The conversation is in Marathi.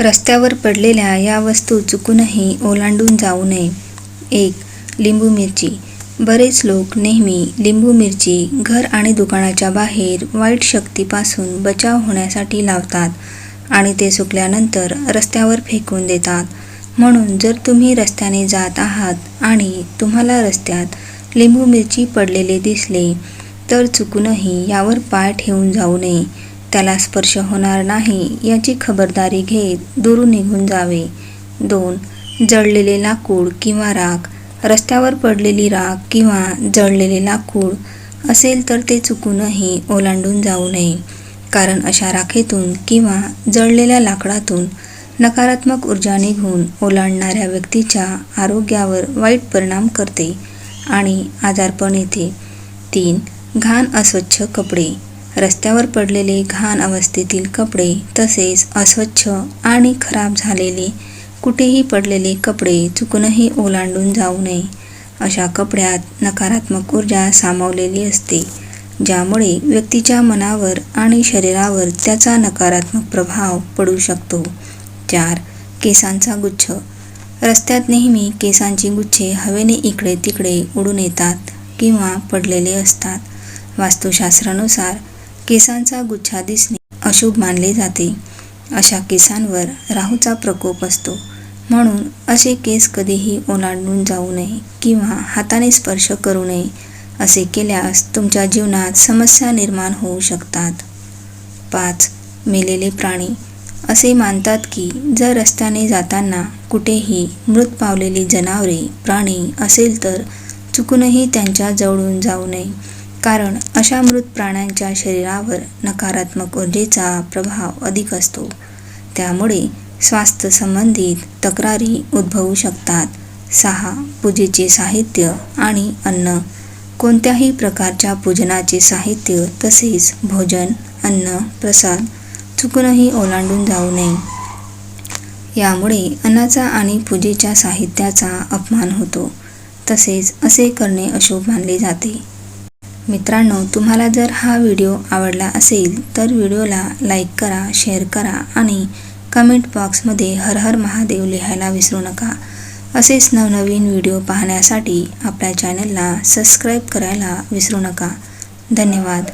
रस्त्यावर पडलेल्या या वस्तू चुकूनही ओलांडून जाऊ नये. एक लिंबू मिरची. बरेच लोक नेहमी लिंबू मिरची घर आणि दुकानाच्या बाहेर वाईट शक्तीपासून बचाव होण्यासाठी लावतात आणि ते सुकल्यानंतर रस्त्यावर फेकून देतात. म्हणून जर तुम्ही रस्त्याने जात आहात आणि तुम्हाला रस्त्यात लिंबू मिरची पडलेले दिसले तर चुकूनही यावर पाय ठेवून जाऊ नये. त्याला स्पर्श होणार नाही याची खबरदारी घेत दुरून निघून जावे. दोन जळलेले लाकूड किंवा राख रस्त्यावर पडलेली राख किंवा जळलेले लाकूड असेल तर ते चुकूनही ओलांडून जाऊ नये. कारण अशा राखेतून किंवा जळलेल्या लाकडातून नकारात्मक ऊर्जा निघून ओलांडणाऱ्या व्यक्तीच्या आरोग्यावर वाईट परिणाम करते आणि आजारपण येते. तीन घाण अस्वच्छ कपडे. रस्त्यावर पडलेले घाण अवस्थेतील कपडे तसेच अस्वच्छ आणि खराब झालेले कुठेही पडलेले कपडे चुकूनही ओलांडून जाऊ नये. अशा कपड्यात नकारात्मक ऊर्जा सामावलेली असते ज्यामुळे व्यक्तीच्या मनावर आणि शरीरावर त्याचा नकारात्मक प्रभाव पडू शकतो. चार केसांचा गुच्छ. रस्त्यात नेहमी केसांची गुच्छे हवेने इकडे तिकडे उडून येतात किंवा पडलेले असतात. वास्तुशास्त्रानुसार केसांचा गुच्छा दिसणे अशुभ मानले जाते. अशा केसांवर राहूचा प्रकोप असतो. म्हणून असे केस कधीही ओलांडून जाऊ नये किंवा हाताने स्पर्श करू नये. असे केल्यास तुमच्या जीवनात समस्या निर्माण होऊ शकतात. पाच. मेलेले प्राणी. असे मानतात की जर रस्त्याने जाताना कुठेही मृत पावलेली जनावरे प्राणी असेल तर चुकूनही त्यांच्या जवळून जाऊ नये. कारण अशा मृत प्राण्यांच्या शरीरावर नकारात्मक ऊर्जेचा प्रभाव अधिक असतो. त्यामुळे स्वास्थ्य संबंधित तक्रारी उद्भवू शकतात. सहा. पूजेचे साहित्य आणि अन्न. कोणत्याही प्रकारच्या पूजनाचे साहित्य तसेच भोजन अन्न प्रसाद चुकूनही ओलांडून जाऊ नये. यामुळे अन्नाचा आणि पूजेच्या साहित्याचा अपमान होतो. तसेच असे करणे अशुभ मानले जाते. मित्रांनो तुम्हाला जर हा व्हिडिओ आवडला असेल तर व्हिडिओला लाईक करा शेअर करा आणि कमेंट बॉक्समध्ये हर हर महादेव लिहायला विसरू नका. असेच नवनवीन व्हिडिओ पाहण्यासाठी आपल्या चॅनलला सबस्क्राईब करायला विसरू नका. धन्यवाद.